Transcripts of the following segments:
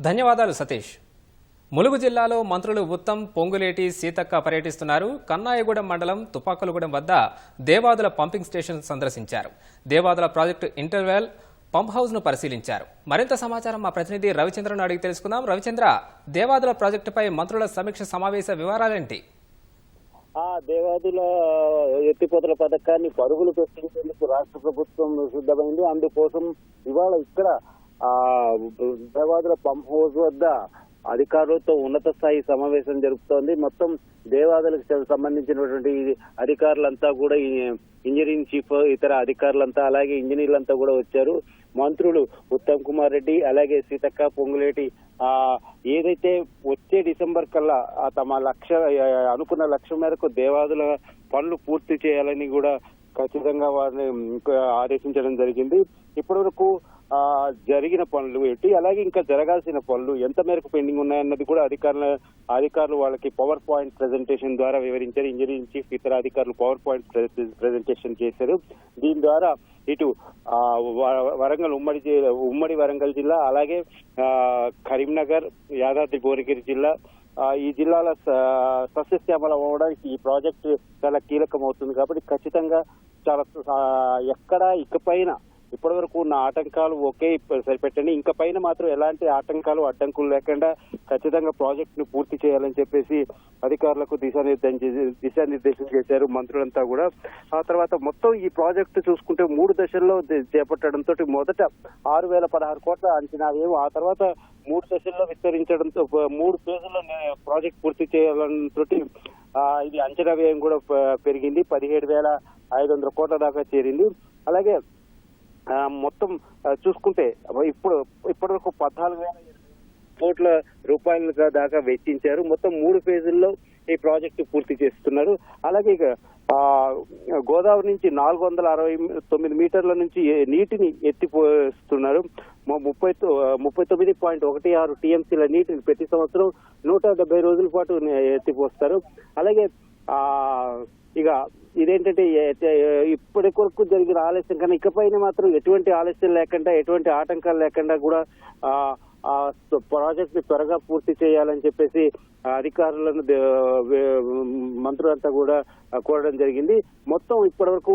ధన్యవాదాలు సతీష్. ములుగు జిల్లాలో మంత్రులు ఉత్తమ్ పొంగులేటి సీతక్క పర్యటిస్తున్నారు. కన్నాయగూడెం మండలం తుపాకులగూడెం వద్ద దేవాదుల పంపింగ్ స్టేషన్ సందర్శించారు. దేవాదుల ప్రాజెక్టు ఇంటర్వెల్ పంప్ హౌస్ను పరిశీలించారు. మరింత సమాచారం మా ప్రతినిధి రవిచంద్రను అడిగి తెలుసుకుందాం. రవిచంద్ర దేవాదుల ప్రాజెక్టుపై మంత్రుల సమీక్ష సమావేశ వివరాలేంటి? ఆ దేవాదుల ఎత్తిపోతల పథకాన్ని పరుగులు పెట్టించేందుకు రాష్ట్ర ప్రభుత్వం సిద్ధమైంది. అందుకోసం ఇవాళ ఇక్కడ ఆ దేవాదుల పంప్ హౌస్ వద్ద అధికారులతో ఉన్నత స్థాయి సమావేశం జరుపుతోంది. మొత్తం దేవాదులకు సంబంధించినటువంటి అధికారులంతా కూడా ఇంజనీరింగ్ చీఫ్ ఇతర అధికారులంతా అలాగే ఇంజనీర్లంతా కూడా వచ్చారు. మంత్రులు ఉత్తమ్ కుమార్ రెడ్డి అలాగే సీతక్క పొంగులేటి ఆ ఏదైతే వచ్చే డిసెంబర్ కల్లా తమ లక్ష్య అనుకున్న లక్ష్యం మేరకు దేవాదుల పనులు పూర్తి చేయాలని కూడా ఖచ్చితంగా వారిని ఆదేశించడం జరిగింది. ఇప్పటి వరకు జరిగిన పనులు ఏంటి అలాగే ఇంకా జరగాల్సిన పనులు ఎంత మేరకు పెండింగ్ ఉన్నాయన్నది కూడా అధికారుల అధికారులు వాళ్ళకి పవర్ పాయింట్ ప్రెజెంటేషన్ ద్వారా వివరించారు. ఇంజనీరింగ్ చీఫ్ ఇతర అధికారులు పవర్ పాయింట్ ప్రెజెంటేషన్ చేశారు. దీని ద్వారా ఇటు వ- వరంగల్ ఉమ్మడి ఉమ్మడి వరంగల్ జిల్లా అలాగే కరీంనగర్ యాదాద్రి భువనగిరి జిల్లా ఈ జిల్లాల స- సస్యశ్యామలం అవ్వడానికి ఈ ప్రాజెక్టు చాలా కీలకం అవుతుంది కాబట్టి ఖచ్చితంగా చాలా ఎక్కడ ఇకపైన ఇప్పటి వరకు ఉన్న ఆటంకాలు ఒకే సరిపెట్టండి. ఇంకా పైన మాత్రం ఎలాంటి ఆటంకాలు అడ్డంకులు లేకుండా ఖచ్చితంగా ప్రాజెక్ట్ను పూర్తి చేయాలని చెప్పేసి అధికారులకు దిశానిర్దేశం చేసి- దిశానిర్దేశం చేశారు మంత్రులంతా కూడా. ఆ తర్వాత మొత్తం ఈ ప్రాజెక్టు చూసుకుంటే మూడు దశల్లో చేపట్టడంతో మొదట ఆరు వేల పదహారు కోట్ల అంచనా వ్యయం ఆ తర్వాత మూడు దశల్లో విస్తరించడంతో మూడు ఫేజుల్లో ప్రాజెక్ట్ పూర్తి చేయాలంతో ఇది అంచనా వ్యయం కూడా పెరిగింది. పదిహేడు వేల ఐదు వందల కోట్ల దాకా చేరింది. అలాగే మొత్తం చూసుకుంటే ఇప్పుడు ఇప్పటి వరకు పద్నాలుగు వేల కోట్ల రూపాయల దాకా వెచ్చించారు. మొత్తం మూడు ఫేజుల్లో ఈ ప్రాజెక్టు పూర్తి చేస్తున్నారు. అలాగే ఇక గోదావరి నుంచి నాలుగు వందల అరవై తొమ్మిది మీటర్ల నుంచి నీటిని ఎత్తిపోస్తున్నారు. ముప్పై ముప్పై తొమ్మిది పాయింట్ ఒకటి ఆరు టీఎంసీల నీటిని ప్రతి సంవత్సరం నూట డెబ్బై రోజుల పాటు ఎత్తిపోస్తారు. అలాగే ఆ ఇదేంటంటే ఇప్పటి వరకు జరిగిన ఆలస్యం కానీ ఇకపైన మాత్రం ఎటువంటి ఆలస్యం లేకుండా ఎటువంటి ఆటంకాలు లేకుండా కూడా ఆ ప్రాజెక్ట్ని త్వరగా పూర్తి చేయాలని చెప్పేసి అధికారులను మంత్రులంతా కూడా కోరడం జరిగింది. మొత్తం ఇప్పటి వరకు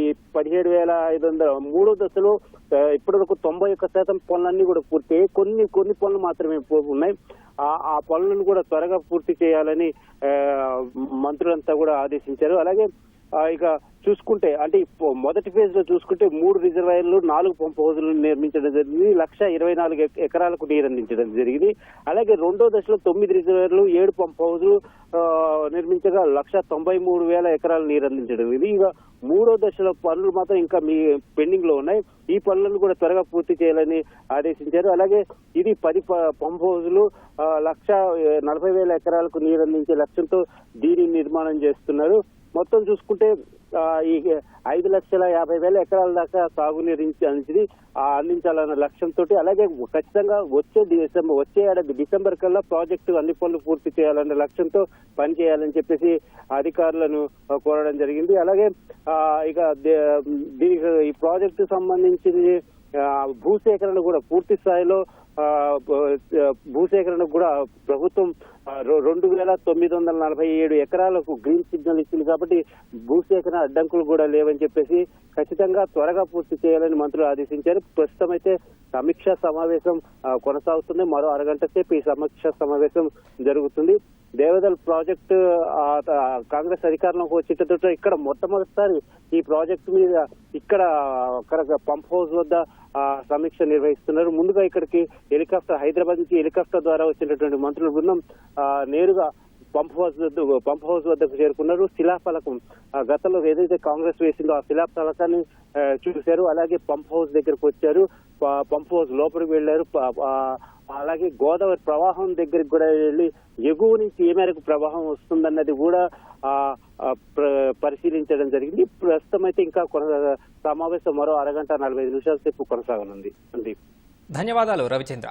ఈ పదిహేడు వేల ఐదు వందల మూడో దశలో ఇప్పటి వరకు తొంభై ఒక్క శాతం పనులన్నీ కూడా పూర్తి కొన్ని కొన్ని పనులు మాత్రమే ఉన్నాయి. ఆ పనులను కూడా త్వరగా పూర్తి చేయాలని మంత్రులంతా కూడా ఆదేశించారు. అలాగే ఇక చూసుకుంటే అంటే మొదటి ఫేజ్లో చూసుకుంటే మూడు రిజర్వాయర్లు నాలుగు పంప్ హౌజులు నిర్మించడం జరిగింది. లక్ష ఇరవై నాలుగు ఎకరాలకు నీరు అందించడం జరిగింది. అలాగే రెండో దశలో తొమ్మిది రిజర్వాయర్లు ఏడు పంప్ హౌజులు నిర్మించగా లక్ష తొంభై మూడు వేల ఎకరాలు నీరు అందించడం ఇది ఇక మూడో దశలో పనులు మాత్రం ఇంకా మీ పెండింగ్లో ఉన్నాయి. ఈ పనులను కూడా త్వరగా పూర్తి చేయాలని ఆదేశించారు. అలాగే ఇది పది ప- పంప్ హౌజులు లక్ష నలభై వేల ఎకరాలకు నీరు అందించే లక్ష్యంతో దీని నిర్మాణం చేస్తున్నారు. మొత్తం చూసుకుంటే ఈ ఐదు లక్షల యాభై వేల ఎకరాల దాకా సాగునీరు అందించి అందించాలన్న లక్ష్యంతో అలాగే ఖచ్చితంగా వచ్చే డిసెంబర్ వచ్చే ఏడాది డిసెంబర్ కల్లా ప్రాజెక్టు అన్ని పనులు పూర్తి చేయాలన్న లక్ష్యంతో పనిచేయాలని చెప్పేసి అధికారులను కోరడం జరిగింది. అలాగే ఇక దీనికి ఈ ప్రాజెక్టు సంబంధించి భూసేకరణ కూడా పూర్తి స్థాయిలో భూసేకరణకు కూడా ప్రభుత్వం రెండు వేల తొమ్మిది వందల నలభై ఏడు ఎకరాలకు గ్రీన్ సిగ్నల్ ఇచ్చింది కాబట్టి భూసేకరణ అడ్డంకులు కూడా లేవని చెప్పేసి ఖచ్చితంగా త్వరగా పూర్తి చేయాలని మంత్రులు ఆదేశించారు. ప్రస్తుతం అయితే సమీక్షా సమావేశం కొనసాగుతుంది. మరో అరగంట సేపు ఈ సమీక్షా సమావేశం జరుగుతుంది. దేవదల్ ప్రాజెక్టు కాంగ్రెస్ అధికారంలోకి వచ్చేటట్టు ఇక్కడ మొట్టమొదటిసారి ఈ ప్రాజెక్టు మీద ఇక్కడ పంప్ హౌస్ వద్ద సమీక్ష నిర్వహిస్తున్నారు. ముందుగా ఇక్కడికి హెలికాప్టర్ హైదరాబాద్ నుంచి హెలికాప్టర్ ద్వారా వచ్చినటువంటి మంత్రుల బృందం నేరుగా పంప్ హౌస్ వద్ద పంప్ హౌస్ వద్దకు చేరుకున్నారు. శిలాఫలకం గతంలో ఏదైతే కాంగ్రెస్ వేసిందో ఆ శిలాఫలకాన్ని చూశారు. అలాగే పంప్ హౌస్ దగ్గరకు వచ్చారు. పంప్ హౌస్ లోపలికి వెళ్ళారు అలాగే గోదావరి ప్రవాహం దగ్గరికి కూడా వెళ్ళి ఎగువ నుంచి ఏ మేరకు ప్రవాహం వస్తుందన్నది కూడా ఆ, పరిశీలించడం జరిగింది. ప్రస్తుతం అయితే ఇంకా సమావేశం మరో అరగంట నలభై ఐదు నిమిషాల సేపు కొనసాగనుంది. సందీప్. ధన్యవాదాలు రవిచంద్ర.